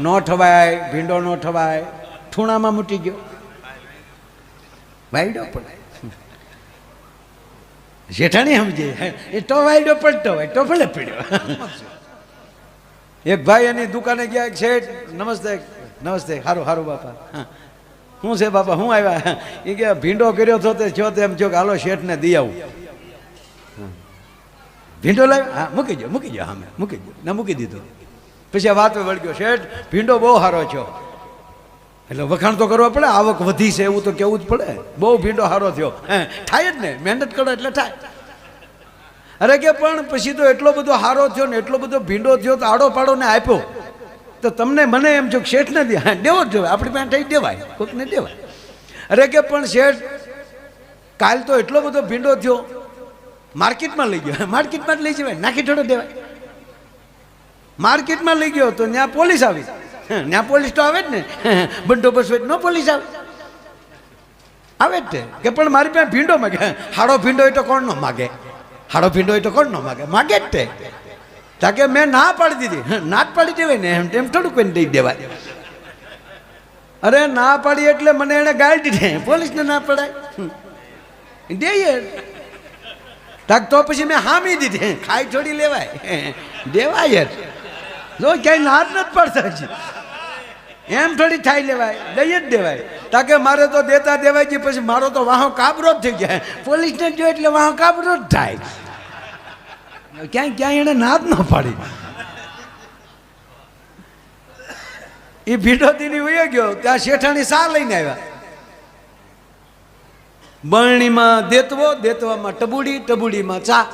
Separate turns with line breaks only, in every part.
નો ઠવાય, ભીંડો નો ઠવાય ઠૂણામાં મૂટી ગયો. વાયડો પણ જેઠાણી સમજે. એ તો વાયડો પડતો હોય, તો ભલે પીડ્યો. એક ભાઈ એની દુકાને ગયા શેઠ, નમસ્તે નમસ્તે સારું સારું બાપા. શું છે, બાપા, હું આવ્યા? એ કે, ભીંડો કર્યો તો તે છો તેમ છો કે, હાલો, શેઠને દઈ આવું. ભીંડો લાવ્યો? હા, મૂકી દો મૂકી દો હા મૂકી દો ના, મૂકી દીધો. પછી આ વાત વળગ્યો, શેઠ, ભીંડો બહુ સારો છો એટલે વખાણ તો કરવા પડે, આવક વધી છે એવું તો કેવું જ પડે. બહુ ભીંડો સારો થયો. થાય જ ને, મહેનત કરો એટલે થાય. અરે કે પણ પછી તો એટલો બધો હારો થયો ને એટલો બધો ભીંડો થયો તો આડો પાડો ને આપ્યો. તો તમને મને એમ જો શેઠ ને દે, હા, દેવો જ આપણી પાસે થઈ દેવાય કોઈકને દેવાય. અરે કે પણ શેઠ, કાલ તો એટલો બધો ભીંડો થયો. માર્કેટમાં લઈ ગયો, માર્કેટમાં જ લઈ જવાય, નાખી થોડો દેવાય. માર્કેટમાં લઈ ગયો તો ત્યાં પોલીસ આવી. ત્યાં પોલીસ તો આવે જ ને. બંદોબસ્ત હોય ન પોલીસ આવે. આવે જ તે. કે પણ મારી પાસે ભીંડો માગે. હાડો ભીંડો હોય તો કોણ ન માગે? હાડો ભીંડો હોય તો કોણ ન માગે? માગે જ તે. તા કે મેં ના પાડી દીધી. ના જ પાડી દેવાય ને, એમ એમ થોડું કોઈને દઈ દેવાય. અરે ના પાડી એટલે મને એને ગાળી દીધી. પોલીસને ના પડાય. દઈએ તાક તો પછી મેં હામી દીધી. ખાઈ છોડી લેવાય. દેવાય જ. જો ક્યાંય હાથ નથી પડતા એમ થોડી થાય લેવાય દઈ જ દેવાય. તાકે મારે તો દેતા દેવાય છે, પછી મારો તો વાહો કાબરો જ થઈ જાય. પોલીસને જો એટલે વાહો કાબરો જ થાય. ક્યાંય ક્યાંય એને ના જ ન પાડી. એ ભીડોતીની વયો ગયો, ત્યાં શેઠાણી સા લઈને આવ્યા. બરણીમાં દેતવો, દેતવામાં ટબુડી, ટબુડીમાં ચા.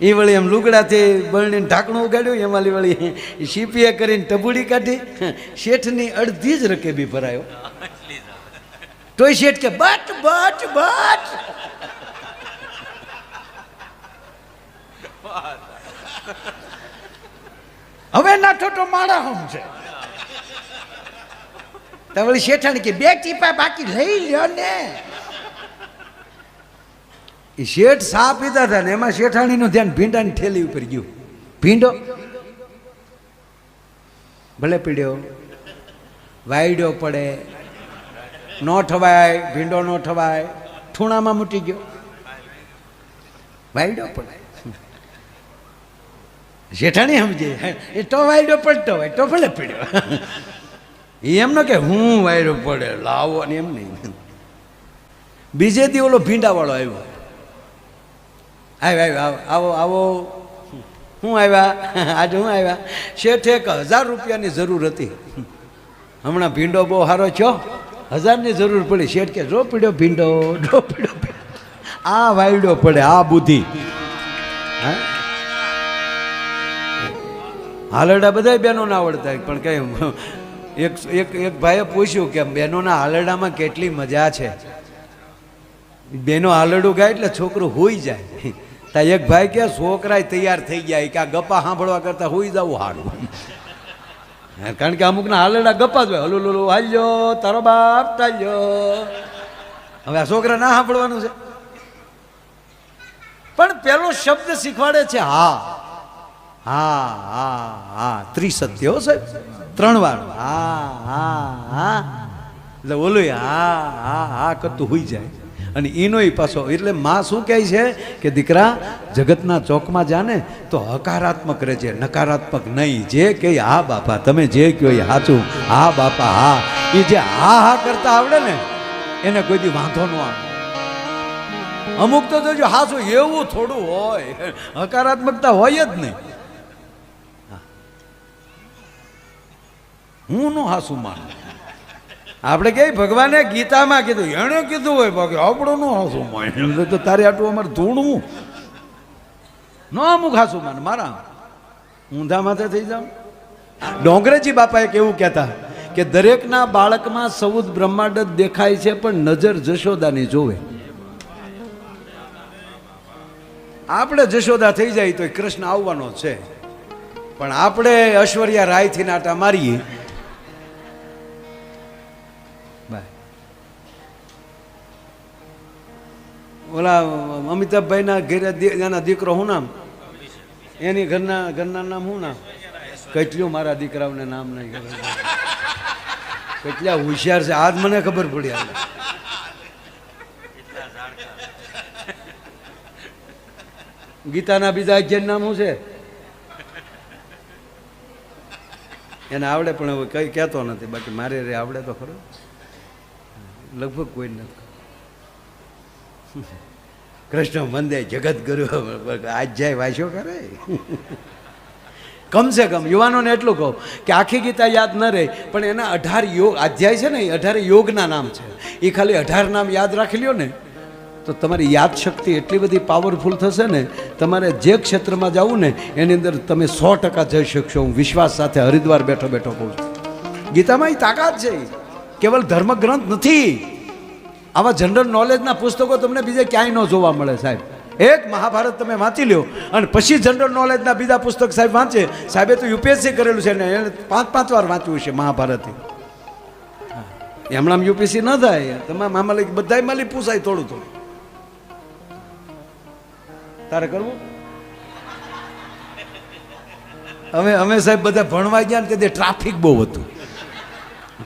એ વળી એમ લુગડાથી બરણીને ઢાંકણું ઉગાડ્યું, એમાં વળી સીપીએ કરીને ટબુડી કાઢી, શેઠની અડધી જ રકેબી ભરાયો. તોય શેઠ કે, બટ બટ બટ. હવે નાઠો તો માળા હમ છે તો વળી શેઠાણી કે, બે ટીપા બાકી લઈ લ્યો ને. એ શેઠ સા પીતા હતા ને એમાં શેઠાણીનું ધ્યાન ભીંડાની ઠેલી ઉપર ગયું. ભીંડો? ભલે પીડ્યો. વાયડ્યો પડે. નો ઠવાય, ભીંડો નો ઠવાય. ઠૂણામાં મૂટી ગયો. વાયડો પડે. શેઠાણી સમજે. એ તો વાયડો પડતો હોય, તો ભલે પીડ્યો. એ એમ ન કે હું વાયડો પડે, લાવો ને એમ નહીં. બીજે દી ઓલો ભીંડાવાળો આવ્યો. આવ્યા, આવ્યો, આવો આવો હું આવ્યા? આજે હું આવ્યા? શેઠ એક હજાર રૂપિયાની જરૂર હતી. હમણાં ભીંડો બહુ સારો છો. હજારની જરૂર પડી. શેઠ કે, જો પીડ્યો ભીંડો, જો પીડ્યો આ વાયડો પડે, આ બુદ્ધિ. હાલરડા બધાય બહેનોના આવડતા પણ કઈ એક એક એક ભાઈએ પૂછ્યું કે, બહેનોના હાલરડામાં કેટલી મજા છે? બેનો હાલરડું ગાય એટલે છોકરું હોઈ જાય. એક ભાઈ કે, છોકરાય તૈયાર થઈ ગયા. કે, આ ગપ્પા સાંભળવા કરતા હોઈ જવું સારું કારણ કે અમુકના હાલેડા ગપ્પા જ હોય. હલુ લુલુ હાલ્યો, તારો બાપ ચાલ્યો હવે આ છોકરા ના સાંભળવાનું છે? પણ પેલો શબ્દ શીખવાડે છે, હા. હા હા હા. ત્રિસત્ય હો સાહેબ. ત્રણ વાર. હા હા હા. એટલે ઓલું હા હા હા કરતું હોઈ જાય. અને એનો પાછો. એટલે માં શું કહે છે કે દીકરા, જગતના ચોકમાં જાને તો હકારાત્મક રહેજે, નકારાત્મક નહીં. જે કહે હા બાપા, તમે જે કહો એ સાચું. હા બાપા, હા. એ જે હા હા કરતા આવડે ને, એને કોઈ દી વાંધો ન આવે. અમુક તો જોજો હાસું એવું થોડું હોય. હકારાત્મકતા હોય જ નહીં. હું. નો હાસુ માનું? આપણે કે ભગવાને ગીતામાં કીધું, એણે કીધું હોય, બાકી આપણો નો હાસું માન. તો તારે આટલું અમારે ધૂણવું ન અમુક હાસું માન, મારા. ઊંધા માથે થઈ જાઉં. ડોંગરેજી બાપા એક એવું કહેતા કે દરેકના બાળકમાં સૌદ બ્રહ્માંડ દેખાય છે, પણ નજર જશોદાની જોવે. આપણે જશોદા થઈ જાય તો કૃષ્ણ આવવાનો છે. પણ આપણે ઐશ્વર્યા રાયથી નાટા મારીએ ઓલા અમિતાભભાઈના ઘેરે એના દીકરો શું નામ? એની ઘરના ઘરના નામ શું નામ? કેટલું મારા દીકરાઓને નામ નહીં ખબર કેટલા હોશિયાર છે. આજ મને ખબર પડી આવે ગીતાના બીજા અગિયાર નામ શું છે? એને આવડે પણ હવે કઈ કહેતો નથી. બાકી મારે રે આવડે તો ખરો. લગભગ કોઈ નથી. કૃષ્ણ વંદે જગત ગુરુ. આજ જાય વાંચ્યો કરે. કમસે કમ, યુવાનોને એટલું કહું કે આખી ગીતા યાદ ન રહે, પણ એના અઢાર યોગ, અધ્યાય છે ને, એ અઢાર યોગના નામ છે. એ ખાલી અઢાર નામ યાદ રાખી લ્યો ને, તો તમારી યાદ શક્તિ એટલી બધી પાવરફુલ થશે ને, તમારે જે ક્ષેત્રમાં જવું ને, એની અંદર તમે સો ટકા જઈ શકશો. હું વિશ્વાસ સાથે હરિદ્વાર બેઠો બેઠો કહું છું. ગીતામાં એ તાકાત છે કેવલ ધર્મગ્રંથ નથી. આવા જનરલ નોલેજના પુસ્તકો તમને બીજે ક્યાંય ન જોવા મળે સાહેબ. એક મહાભારત તમે વાંચી લ્યો અને પછી જનરલ નોલેજના બીજા પુસ્તક સાહેબ વાંચે. સાહેબે તો યુપીએસસી કરેલું છે ને એને પાંચ પાંચ વાર વાંચવું છે મહાભારત. હમણાં યુપીએસસી ન થાય. તમારા મામા બધા માલી પૂછાય થોડું થોડું. તારે કરવું? અમે અમે સાહેબ બધા ભણવા ગયા ને તે ટ્રાફિક બહુ હતું.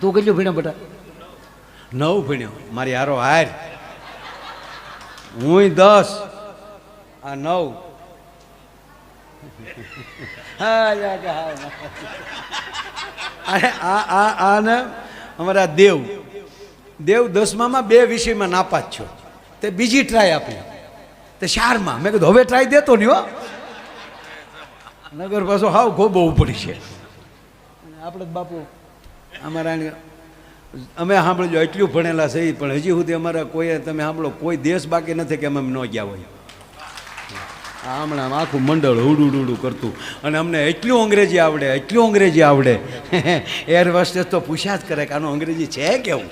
તું કેટલું ભીણા બેટા? નવ ભણ્યો. મારી હારો હાર. હું દસ. આ નવ. હા હા. આ આ આ ને અમારા દેવ. દેવ દસમામાં બે વિષયમાં નાપાસ છો તે બીજી ટ્રાય આપી. તે શારમાં મેં કીધું, હવે ટ્રાય દેતો નહીં હો નગર પાછો હાવ ગોબો ઉપડી છે. આપણે બાપુ, અમારા આને- અમે સાંભળજો, એટલું ભણેલા છે પણ હજી સુધી અમારા કોઈ તમે સાંભળો, કોઈ દેશ બાકી નથી કે અમે ન ગયા હોય. હમણાં આખું મંડળ હુડુડુડું કરતું. અને અમને એટલું અંગ્રેજી આવડે, એટલું અંગ્રેજી આવડે. એર હોસ્ટેસ તો પૂછ્યા જ કરે કે આનું અંગ્રેજી છે કેવું?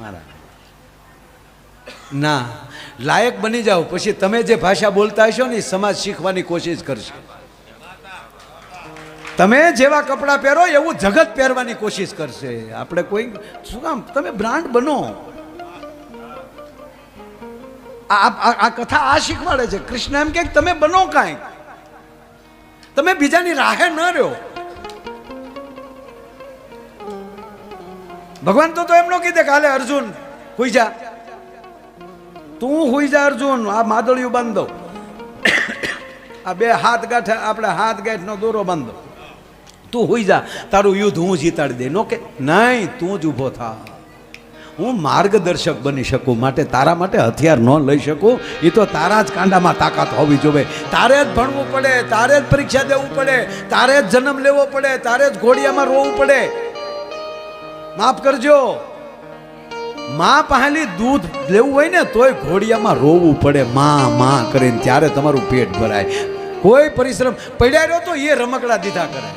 મારા. ના, લાયક બની જાઓ. પછી તમે જે ભાષા બોલતા હશો ને એ સમાજ શીખવાની કોશિશ કરશે. તમે જેવા કપડાં પહેરો, એવું જગત પહેરવાની કોશિશ કરશે. આપણે કોઈ શું કામ? તમે બ્રાન્ડ બનો. આ કથા આ શીખવાડે છે. કૃષ્ણ એમ કે તમે બનો કાંઈક. તમે બીજાની રાહે ન રહ્યો. ભગવાન તો તો એમનો કીધે કાલે અર્જુન હુઈ જા તું હુઈ જા અર્જુન, આ માદળિયું બાંધો. આ બે હાથ ગાંઠ આપણે હાથ ગાંઠનો દોરો બાંધો. તું હોઈ જા. તારું યુદ્ધ હું જીતાડી દે નો કે, નહીં, તું જ ઊભો થા. હું માર્ગદર્શક બની શકું, માટે તારા માટે હથિયાર ન લઈ શકું. એ તો તારા જ કાંડામાં તાકાત હોવી જોઈએ તારે જ ભણવું પડે, તારે જ પરીક્ષા દેવું પડે, તારે જ જન્મ લેવો પડે, તારે જ ઘોડિયામાં રોવું પડે. માફ કરજો. માં પહેલી દૂધ લેવું હોય ને, તોય ઘોડિયામાં રોવું પડે. માં માં કરીને ત્યારે તમારું પેટ ભરાય. કોઈ પરિશ્રમ, પડ્યા રહ્યો તો એ રમકડા દીધા કરે.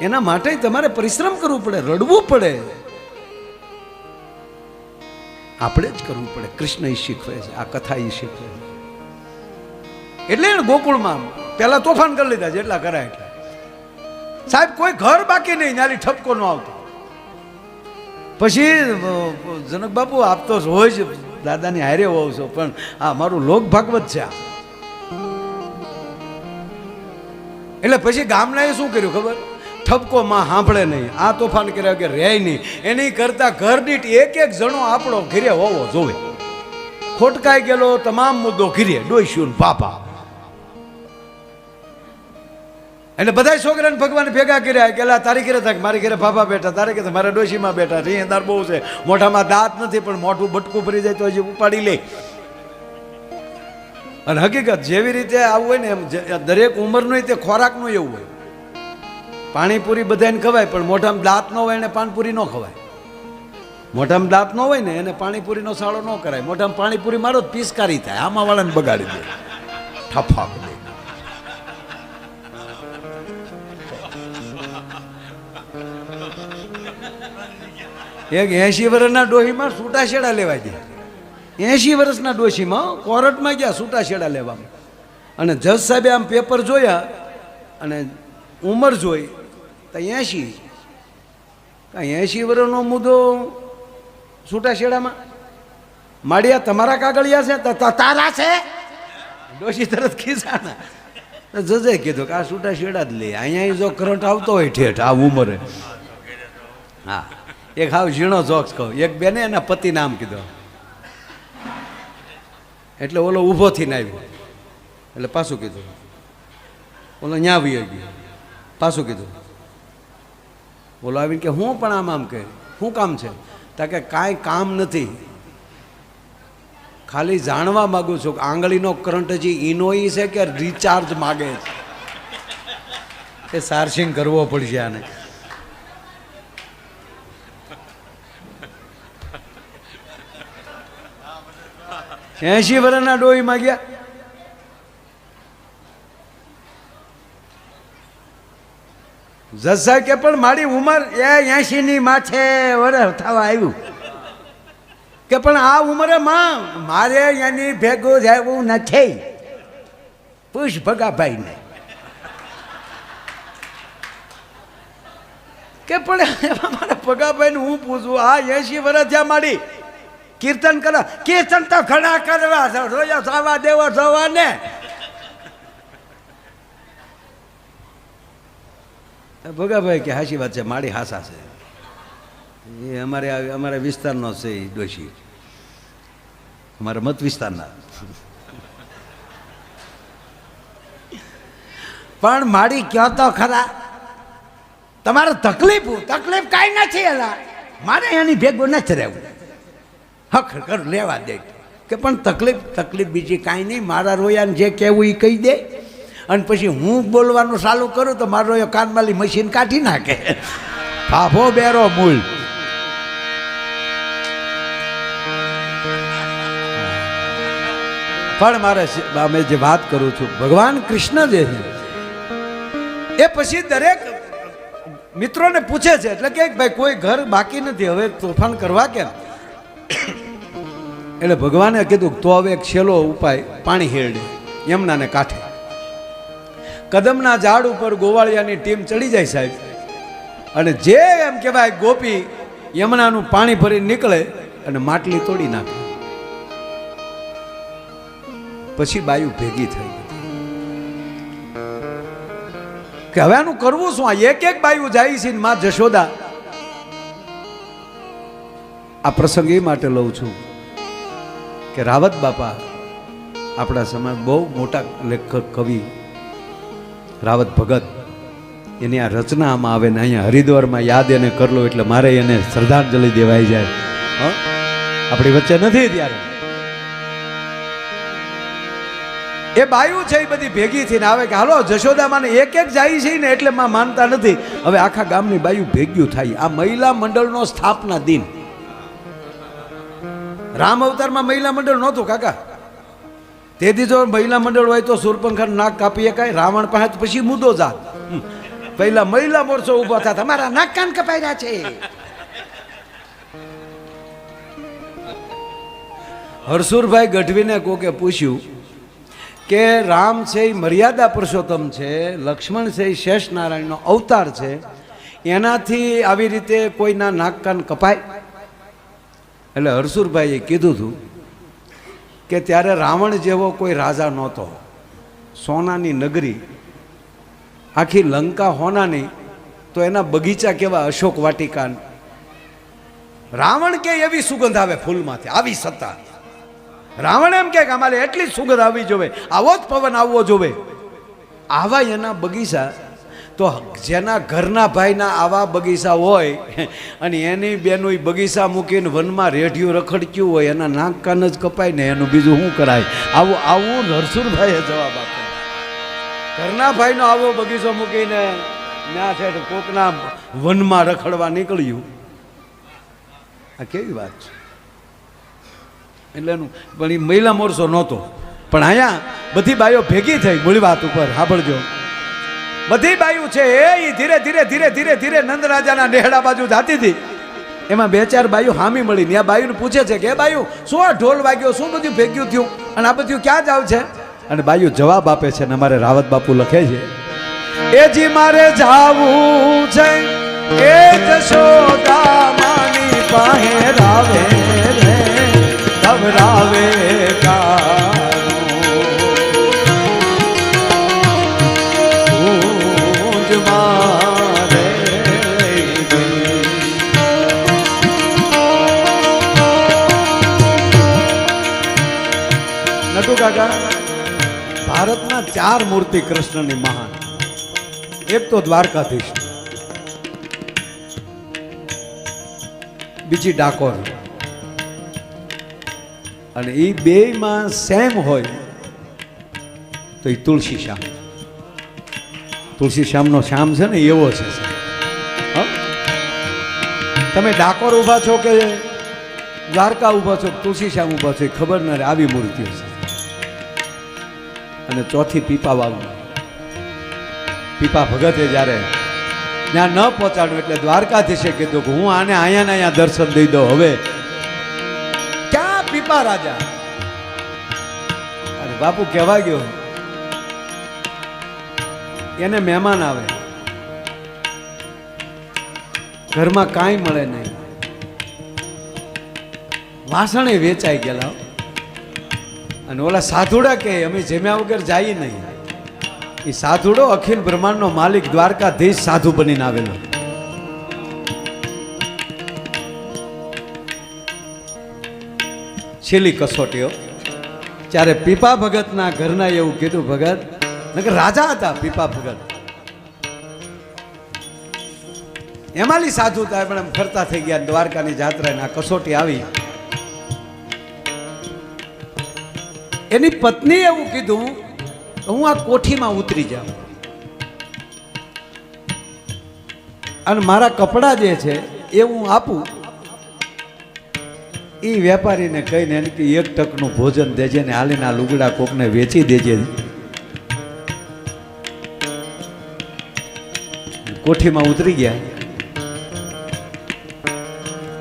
એના માટે તમારે પરિશ્રમ કરવું પડે, રડવું પડે. આપણે જ કરવું પડે. કૃષ્ણ એ શીખવે છે, આ કથા એ શીખવે છે. એટલે ગોકુળમાં પહેલા તોફાન કરી લીધા જેટલા કરાય એટલા. સાહેબ, કોઈ ઘર બાકી નહીં નાલી ઠપકો ન આવતો. પછી જનક બાપુ આપતો હોય જ દાદાની હારે હોવ છો, પણ આ મારું લોક ભાગવત છે આ. એટલે પછી ગામનાએ શું કર્યું ખબર? ઠપકો માં સાંભળે નહીં. આ તોફાન કર્યા કે રહે નહીં. એની કરતા ઘર દીઠ એક એક જણો આપણો ઘીરે હોવો જોવે. ખોટકાઈ ગયેલો તમામ મુદ્દો ઘીરે. ડોઈશું પાપા એટલે બધા છોકરાને ભગવાન ભેગા કર્યા કે તારી ઘરે થાય મારી ઘરે ફાફા બેઠા, તારે કે મારા ડોશીમાં બેઠા. રિયદાર બહુ છે. મોઢામાં દાંત નથી, પણ મોઢું બટકું ભરી જાય તો હજી ઉપાડી લે. અને હકીકત, જેવી રીતે આવું હોય ને એમ દરેક ઉંમરનું તે ખોરાકનું એવું હોય. પાણીપુરી બધાને ખવાય, પણ મોઢામાં દાંત ન હોય એને પાનપુરી ન ખવાય. મોઢામાં દાંત ન હોય ને એને પાણીપુરીનો સાળો ન કરાય. મોઢામાં પાણીપુરી મારો જ પિસ્કારી થાય આમાં વાળાને બગાડી દે. ઠફા એક એસી વર્ષના ડોહીમાં છૂટાછેડા લેવા ગયા એસી વર્ષના ડોશીમાં કોર્ટમાં ગયા છૂટાછેડા લેવામાં અને જજ સાહેબે આમ પેપર જોયા અને ઉંમર જોઈ તો કાંઈ એસી વર્ષનો મુદ્દો છૂટાછેડામાં? માળિયા તમારા કાગળિયા છે? તો તારા છે? ડોશી તરત ખીસાણા. જજે કીધું કે આ છૂટા શેડા જ લે. અહીંયા જો કરંટ આવતો હોય ઠેઠ, આ ઉંમરે. હા. એક હાવ ઝીણો જોક્સ કહું. એક બેને એના પતિ નામ કીધો. એટલે ઓલો ઊભો થઈને આવ્યો. એટલે પાછું કીધું. ઓલો ન્યા આવી ગયો. પાછું કીધું. ઓલો આવીને કે હું પણ આમ આમ કે શું કામ છે? તા કે કાંઈ કામ નથી. ખાલી જાણવા માગું છું કે આંગળીનો કરંટ હજી ઇનોઈ છે કે રિચાર્જ માગે છે? એ સાર્સિંગ કરવો પડશે આને. એસી વર્ષના ડોહી માગ્યા? સાહેબ કે પણ મારી ઉંમર એ એસી ની માથે વરસ થવા આવ્યું. કે પણ આ ઉંમરે માં, મારે એની ભેગું જવું નથી. પૂછ ભગાભાઈ ને કે પણ મારા ભગાભાઈ ને હું પૂછું, આ એસી વર્ષ જ્યાં મારી. કીર્તન કરો, કીર્તન તો ઘણા કરવા રોજો થવા દેવો થવા ને ભગાભાઈ કે હાચી વાત છે મારી હાસા છે. એ અમારે અમારા વિસ્તારનો છે એ ડોશી. અમારા મત વિસ્તારના. પણ માળી કયો તો ખરા? તમારે તકલીફ તકલીફ કાંઈ નથી એલા. મારે એની ભેગું નથી રહેવું. હક કર લેવા દે. કે પણ તકલીફ તકલીફ બીજી કાંઈ નહીં. મારા રોયાને જે કહેવું એ કહી દે. અને પછી હું બોલવાનું ચાલુ કરું તો મારો એ કાનમાલી મશીન કાઢી નાખે. ફાફો બેરો મૂળ. પણ મારે અમે જે વાત કરું છું, ભગવાન કૃષ્ણ જે છે, એ પછી દરેક મિત્રોને પૂછે છે, એટલે કે ભાઈ કોઈ ઘર બાકી નથી, હવે તોફાન કરવા કેમ? એટલે ભગવાને કીધું તો હવે એક છેલ્લો ઉપાય, પાણી હેરડે યમુનાને કાંઠે. કદમના ઝાડ ઉપર ગોવાળિયાની ટીમ ચડી જાય સાહેબ. અને જે એમ કહેવાય ગોપી યમુનાનું પાણી ભરીને નીકળે અને માટલી તોડી નાખે. પછી બાયુ ભેગી થઈ કે હવે આનું કરવું શું? આ એક એક બાયુ જાય છે માં જશોદા. આ પ્રસંગ એ માટે લઉં છું કે રાવત બાપા આપણા સમાજ બહુ મોટા લેખક, કવિ રાવત ભગત, એની આ રચના આમાં આવે ને અહીંયા હરિદ્વારમાં યાદ એને કરલો એટલે મારે એને શ્રદ્ધાંજલિ દેવાઈ જાય? આપણી વચ્ચે નથી ત્યારે. એ બાયુ છે એ બધી ભેગી થઈને આવે કે હાલો જશોદામાને એક એક જાય છે ને એટલે માં માનતા નથી. હવે આખા ગામની બાયું ભેગ્યું થાય. આ મહિલા મંડળનો સ્થાપના દિન. રામ અવતારમાં મહિલા મંડળ નહોતું કાકા. તેથી જો મહિલા મંડળ હોય તો સુરપંખા નાક કાપી શકાય, રાવણ પાસે પછી મુદ્દો જાત. પહેલા મહિલા મોરચો ઊભો થતા તમારા નાક કાન કપાઈ છે. હરસુરભાઈ ગઢવીને કોકે પૂછ્યું કે રામ છે એ મર્યાદા પુરુષોત્તમ છે, લક્ષ્મણ છે એ શેષ નારાયણનો અવતાર છે, એનાથી આવી રીતે કોઈના નાક કાન કપાય? એટલે હરસુરભાઈએ કીધું હતું કે ત્યારે રાવણ જેવો કોઈ રાજા નહોતો. સોનાની નગરી, આખી લંકા હોનાની, તો એના બગીચા કેવા અશોક વાટિકા રાવણ કે એવી સુગંધ આવે ફૂલમાંથી, આવી સત્તા. રાવણ એમ કે અમારે એટલી સુગંધ આવવી જોવે, આવો જ પવન આવવો જોવે. આવા એના બગીચા તો જેના ઘરના ભાઈના આવા બગીચા હોય, અને એની બેનો બગીચા મૂકીને વનમાં રેઢિયું રખડક્યું હોય, એના નાક કાન જ કપાય ને એનું બીજું શું કરાય? આવું આવું નરસુરભાઈએ જવાબ આપ્યો. ઘરના ભાઈનો આવો બગીચો મૂકીને ના છે કોકના વનમાં રખડવા નીકળ્યું. આ કેવી વાત છે? એટલે એનું, પણ એ મહિલા મોરસો નહોતો. પણ અહીંયા બધી બાઈઓ ભેગી થઈ, મૂળ વાત ઉપર, સાંભળજો. બધી બાયું છે, એ ધીરે ધીરે ધીરે ધીરે ધીરે નંદ રાજાના નેહડા બાજુ જાતી હતી. એમાં બે ચાર બાયું હામી મળી આ બાયુને પૂછે છે કે બાયુ, શું આ ઢોલ વાગ્યો? શું બધું ભેગ્યું થયું? અને આ બધું ક્યાં જ છે? અને બાયું જવાબ આપે છે અને અમારે રાવત બાપુ લખે છે, એ જી મારે જાવું છે, એ જશોદા માની પાસે રાવે ચાર મૂર્તિ કૃષ્ણની મહાન. એક તો દ્વારકાધીશ. બીજી ડાકોર. અને એ બેયમાં સેમ હોય, તો એ તુલસી શ્યામ. તુલસી શ્યામનો શ્યામ છે ને, એવો છે? તમે ડાકોર ઊભા છો કે દ્વારકા ઊભા છો તુલસી શ્યામ ઊભા છો ખબર ન આવી મૂર્તિઓ છે. અને ચોથી પીપા વાળું પીપા ભગતે જ્યારે ત્યાં ન પહોંચાડ્યું એટલે દ્વારકાધીશે કીધું કે હું આને અહીંયા ને અહીંયા દર્શન દઈ દઉં. હવે ક્યાં પીપા રાજા? અરે બાપુ કહેવા ગયો. એને મહેમાન આવે. ઘરમાં કાંઈ મળે નહીં. વાસણે વેચાઈ ગયેલા. અને ઓલા સાધુડા કે અમે જમ્યા વગર જઈએ નહીં. એ સાધુડો અખિલ બ્રહ્માંડનો માલિક, દ્વારકાધીશ સાધુ બનીને આવેલો. છેલ્લી કસોટીઓ. ત્યારે પીપા ભગતના ઘરના એવું કીધું, ભગત, નકર રાજા હતા પીપા ભગત. એમાંલી સાધુ હતા, પણ એમ ફરતા થઈ ગયા દ્વારકાની જાત્રા આ કસોટી આવી. એની પત્ની એવું કીધું, હું આ કોઠીમાં ઉતરી જાઉં. અને મારા કપડાં જે છે એ હું આપું. એ વેપારીને કહીને એને કે એક ટકનું ભોજન દેજે ને હાલીના લુગડા કોકને વેચી દેજે. કોઠીમાં ઉતરી ગયા.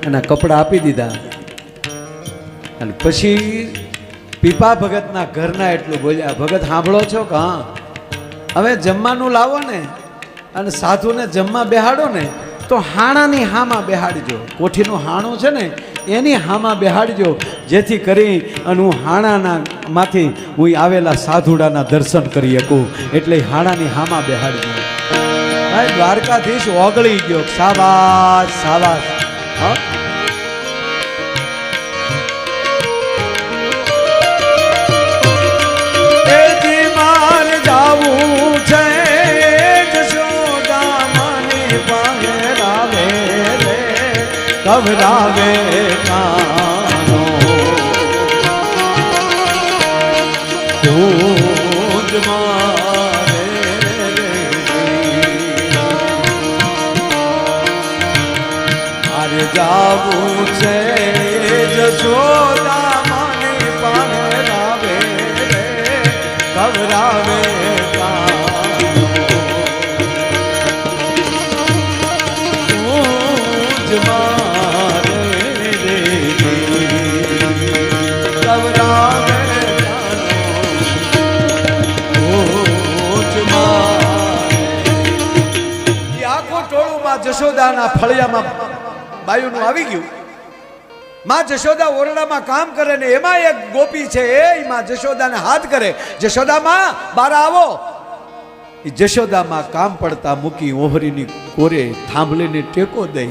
એના કપડાં આપી દીધા. અને પછી પીપા ભગતના ઘરના એટલું બોલ્યા, ભગત, સાંભળો છો કે? હા. હવે જમવાનું લાવો ને અને સાધુને જમવા બેહાડો ને તો હાણાની હામાં બેહાડજો. કોઠીનું હાણું છે ને, એની હામાં બેહાડજો. જેથી કરી અને હું હાણાના માંથી હું આવેલા સાધુડાના દર્શન કરી શકું. એટલે હાણાની હામાં બેહાડજો. દ્વારકાધીશ ઓગળી ગયો. સાબાસ સાબાસ હા? કવરાવે કાનો તું જ મારે મારે જાવું છે જશોદા મને પહેરાવે રે કવરાવે જશોદાના ફળિયામાં બાયુનું આવી ગયું. માં જશોદા ઓરડામાં કામ કરે ને એમાં એક ગોપી છે, એ માં જશોદાને હાથ કરે. જશોદામાં બાર આવો. એ જશોદામાં કામ પડતા મૂકી ઓહરીની કોરે થાંભલીને ટેકો દઈ.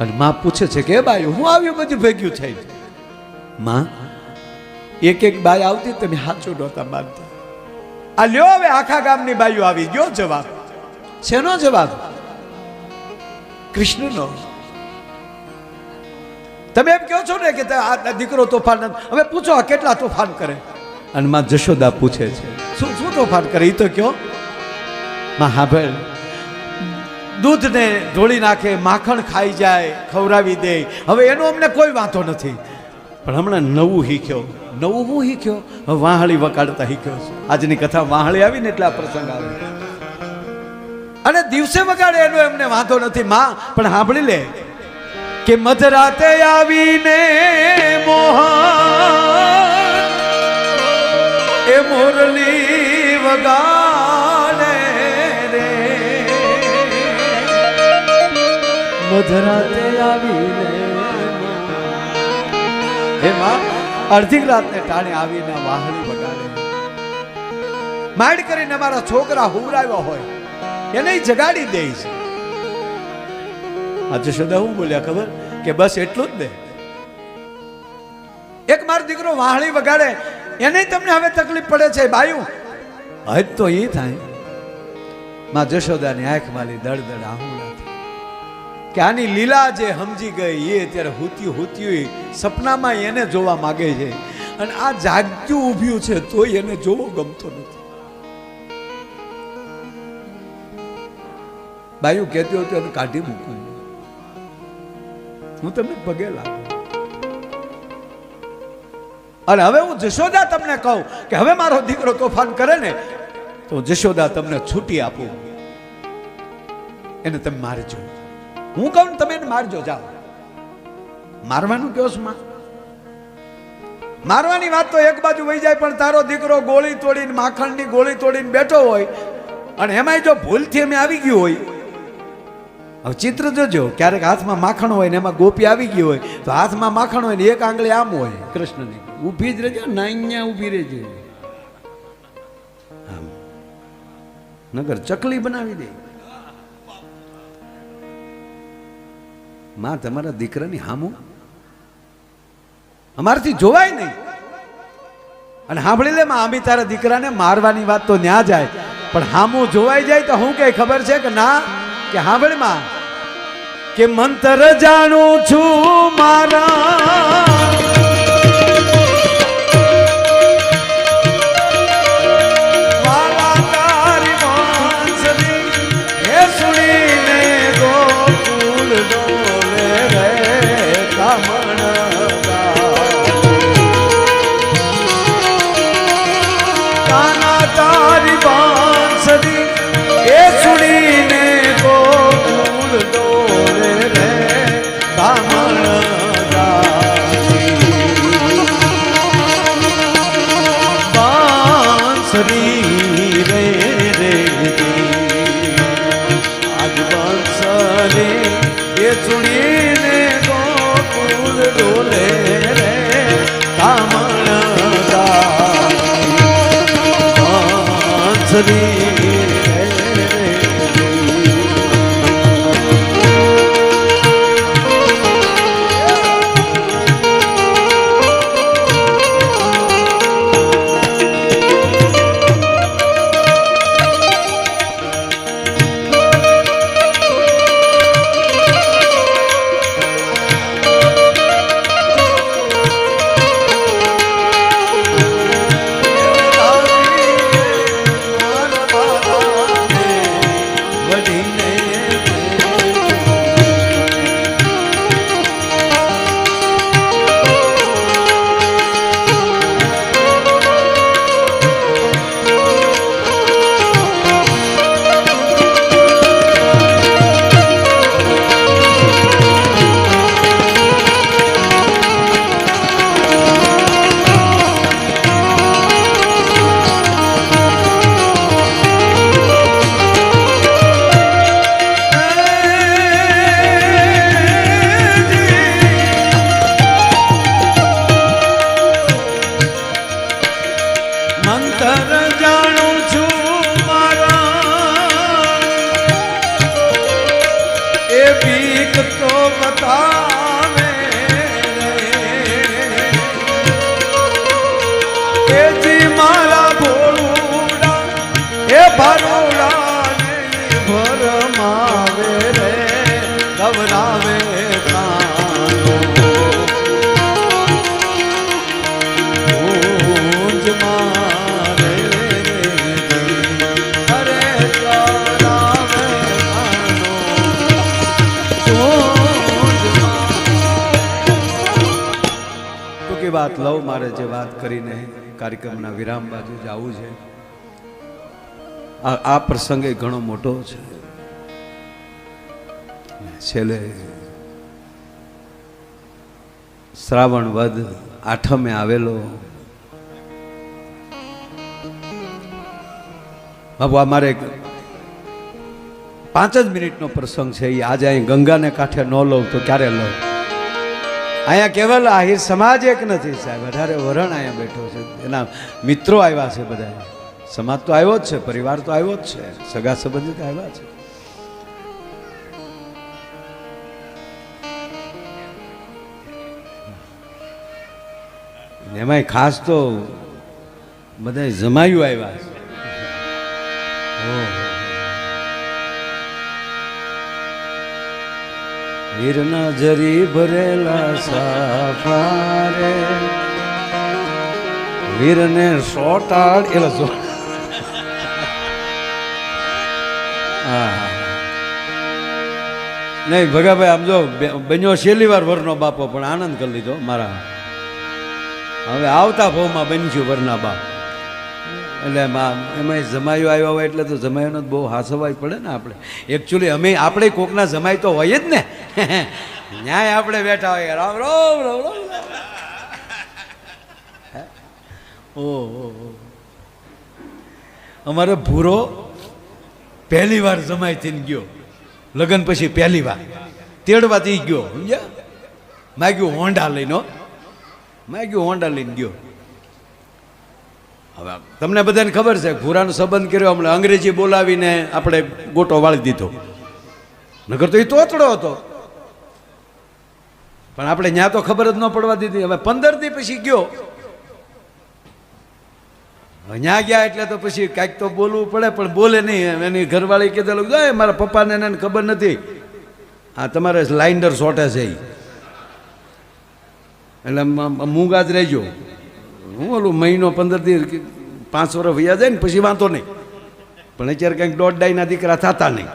અને માં પૂછે છે કે બાયું, હું આવ્યું બધું ભેગ્યું થઈ માં, એક એક બાઈ આવતી, તમે સાચું નહોતા માનતા. આ લ્યો હવે, આખા ગામની બાઈઓ આવી ગયો જવાબ. શેનો જવાબ? કૃષ્ણનો. તમે એમ કહો છો ને કે આ દીકરો તોફાન હવે પૂછો આ કેટલા તોફાન કરે? અને માં જશોદા પૂછે છે. શું શું તોફાન કરે? એ તો કયો માં હાભળ દૂધને ઢોળી નાખે માખણ ખાઈ જાય ખવડાવી દે. હવે એનો અમને કોઈ વાંધો નથી. પણ હમણાં નવું શીખ્યો. નવું હું શીખ્યો? વાહળી વકાડતા શીખ્યો આજની કથા વાહળી આવી ને એટલે આ પ્રસંગ આવે. અને દિવસે વગાડે એનો એમને વાંધો નથી. માં, પણ સાંભળી લે. કે મધરાતે આવીને મોહન એ મુરલી વગાડે રે. મધરાતે આવીને હે માં, અડધી રાતને ટાણે આવીને વાહણી વગાડે. માડ કરીને મારા છોકરા હુવરાવ્યા હોય. એને જગાડી દે છે. આ જશોદા હું બોલ્યા, ખબર? કે બસ એટલું જ ને. એક મારો દીકરો વાહણી વગાડે, એને તમને હવે તકલીફ પડે છે, બાયું. હજ તો એ થાય. માં જશોદાની આંખ માલી દળ દળ આહુડાથી કે આની લીલા જે સમજી ગઈ, એ અત્યારે હુતી હુતી સપનામાં એને જોવા માગે છે. અને આ જાગ્યું ઊભ્યું છે, તોય એને જોવો ગમતો નથી. બાયું કહેતી હતી અને કાઢી મૂકું. હું તમને પગે લાગુ. અને હવે હું જશોદા તમને કહું કે હવે મારો દીકરો તોફાન કરે ને, તો જશોદા તમને છૂટી આપું. એને તમે મારજો. હું કહું તમે એને મારજો, જાઓ. મારવાનું કયો છો માં? મારવાની વાત તો એક બાજુ વહી જાય, પણ તારો દીકરો ગોળી તોડીને, માખણની ગોળી તોડીને બેઠો હોય, અને એમાંય જો ભૂલથી અમે આવી ગયું હોય હવે ચિત્ર જોજો ક્યારેક હાથમાં માખણ હોય ને એમાં ગોપી આવી ગઈ હોય તો હાથમાં માખણ હોય ને એક આંગળી આમ હોય. કૃષ્ણની ઊભી જ રહેજો ના અહીંયા ઊભી રહેજો. આમ. નગર ચકલી બનાવી દે. માં તમારા દીકરાની હામું? અમારથી જોવાય નહીં. અને સાંભળી લે માં આમી તારા દીકરાને મારવાની વાત તો ન્યા જાય પણ હામું જોવાઈ જાય તો હું કઈ ખબર છે કે ના? કે સાંભળી માં. કે મંતર જાણું છું મારા એ વાત લઉં મારે જે વાત કરીને કાર્યક્રમના વિરામ બાજુ જવું છે. આ પ્રસંગે ઘણો મોટો છે. છેલ્લે શ્રાવણ વધ આઠમે આવેલો. બાબુ અમારે મારે પાંચ જ મિનિટનો પ્રસંગ છે. એ આજે અહીં ગંગાને કાંઠે ન લઉં તો ક્યારે લઉં? અહીંયા કેવલ આહિર સમાજ એક નથી સાહેબ. અઢારે વરણ અહીંયા બેઠો છે. એના મિત્રો આવ્યા છે બધા. સમાજ તો આવ્યો જ છે, પરિવાર તો આવ્યો જ છે. સગા સંબંધિત આવ્યા છે. એમાંય ખાસ તો બધા જમાયું આવ્યા છે. વીરના જરી ભરેલા સાફારે. વીરને સોટાડ એટલે જો. નહીં, ભગાભાઈ, આમ જો બન્યો છેલ્લી વાર વરનો બાપો, પણ આનંદ કરી લીધો મારા. હવે આવતા ભાવમાં બનશું વરના બાપ. એટલે એમાં જમાયો આવ્યો હોય એટલે તો જમાયોનો બહુ હાસવાય પડે ને આપણે. એકચ્યુઅલી અમે આપણે કોકના જમાય તો હોય જ ને. ન્યાય આપણે બેઠા હોય. રામ રામ રામ રામ. ઓહો અમારે ભૂરો પહેલી વાર જમાઈ થઈને ગયો. લગ્ન પછી પહેલી વાર. તેડવાથી ગયો, સમજ્યા? માગ્યું હોન્ડા લઈને. માગ્યું હોન્ડા લઈને ગયો. હવે તમને બધાને ખબર છે, ભૂરાનો સંબંધ કર્યો, હમણાં અંગ્રેજી બોલાવીને આપણે ગોટો વાળી દીધો. નગર તો એ તોતડો હતો. પણ આપણે ત્યાં તો ખબર જ ન પડવા દીધી. હવે પંદર દી પછી ગયો. ત્યાં ગયા એટલે તો પછી કાંઈક તો બોલવું પડે, પણ બોલે નહીં. એની ઘરવાળી કીધેલું જાય, મારા પપ્પાને એને ખબર નથી. આ તમારે લાઇન્ડર શોર્ટેજ છે. એટલે મૂંગા જ રહેજો. હું ઓલું મહિનો પંદર દિવસ પાંચ વર્ષ વૈયા જાય ને પછી વાંધો નહીં. પણ અત્યારે કંઈક દોઢ ડાઈના દીકરા થતા નહીં.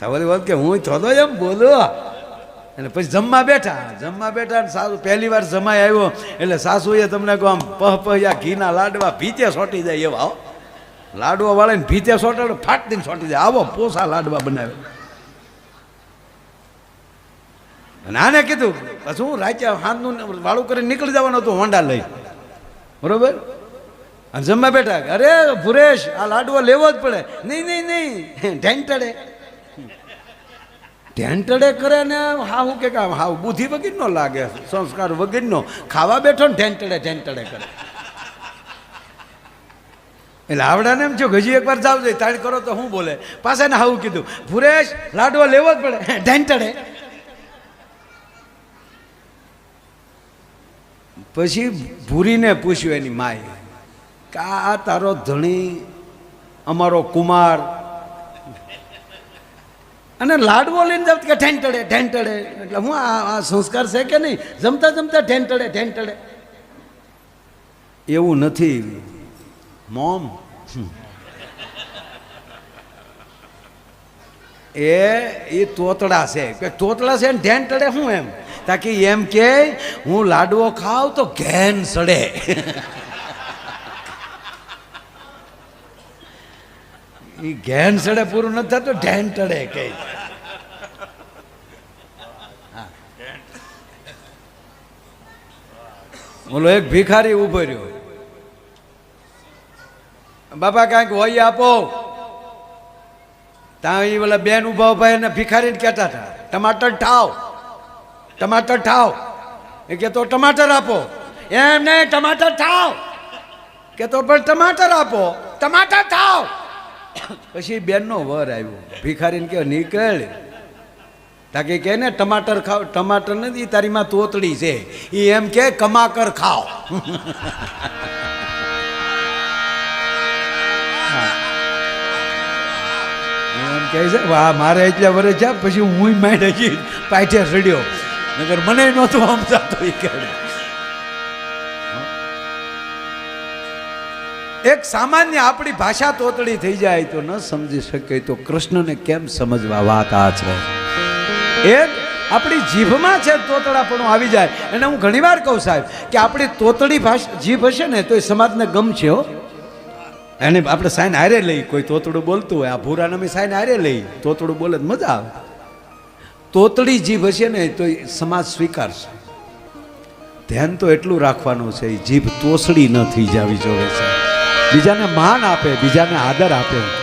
તાવરી વાત કે હું થોડો એમ બોલો. અને પછી જમવા બેઠા. જમવા બેઠા ને સાસુ પહેલી વાર જમાઈ આવ્યો. એટલે સાસુએ તમને કહો આમ પહ પહ્યા ઘીના લાડવા ભીતે સોટી જાય એવા લાડવા વાળાને ભીતે સોટાડો, ફાટ દઈને સોટી જાય. આવો પોસા લાડવા બનાવે. અને આને કીધું પછી હું રાચે હાથનું વાળું કરીને નીકળી જવાનું હતું હોન્ડા લઈ. બરોબર? અને જમવા બેઠા, અરે ભુરેશ, આ લાડવા લેવો જ પડે. નહીં નહીં નહીં. ઢેંટડે. ઢેંટડે કરે ને હાવ કે કામ હાવ બુદ્ધિ વગીરનો લાગે, સંસ્કાર વગરનો. ખાવા બેઠો ને ઢેંટડે ઢેંટડે કરે. એટલે આવડાને એમ થયું હજી એકવાર જાવ જોઈએ તાળી કરો તો હું બોલે. પાસે ને હાવું કીધું, ભુરેશ, લાડવો લેવો જ પડે. ઢેંટડે. પછી ભૂરીને પૂછ્યું એની માએ કે આ તારો ધણી, અમારો કુમાર અને લાડવો લઈને જાવ કે ઢેંટડે ઢેંટડે એટલે હું આ સંસ્કાર છે કે નહીં? જમતા જમતા ઢેંટડે ઢેંટડે એવું નથી. મોમ. એ એ તોતડા છે. કે તોતડા છે ને ઢેંટડે શું એમ? તાકી એમ કે, હું લાડવો ખાવ તો ઘેન સડે. એ ઘેન સડે પૂરું નથી થતું, ઢેન ટડે કે બોલો એક ભિખારી ઊભો રહ્યો. બાપા કાંઈક હોય આપો. ત્યાં એ બોલા બેન ઊભા ઊભા એને ભિખારીને કહેતા હતા, ટમાટર ઠાવ ટમાટર ઠાવ. એ કહેતો ટમાટર આપો. એમ નહીં, ટમાટર ઠાવ. કે, તો પણ ટમાટર આપો. ટમાટર ઠાવ. પછી બેનનો વર આવ્યો. ભિખારીને કે નીકળ. તાકે કે ને, ટમાટર ખાવ, ટમાટર નથી તારીમાં તોતડી છે. એ એમ કે, કમાકર ખાવ એમ કહે છે, વાહ, મારે એટલા વર્ષ છે પછી હું માંડ પાઠે સડ્યો નગર મને નહોતું સમજાતું એ કે એક સામાન્ય આપણી ભાષા તોતડી થઈ જાય તો ન સમજી શકે તો કૃષ્ણને કેમ સમજવા વાત આ છે? એક આપણી જીભમાં છે તોતડાપણું આવી જાય. અને હું ઘણીવાર કહું સાહેબ કે આપણી તોતડી ભાષા જીભ હશે ને તો એ સમાજને ગમશે હો. એને આપણે સાઈન હારે લઈ, કોઈ તોતડું બોલતું હોય, આ ભૂરાને અમે સાઈન હારે લઈ, તોતડું બોલે મજા આવે. તોતડી જીભ હશે ને તો સમાજ સ્વીકારશે. ધ્યાન તો એટલું રાખવાનું છે જીભ તોસડી ન થઈ જવી જોવે છે બીજાને માન આપે બીજાને આદર આપે.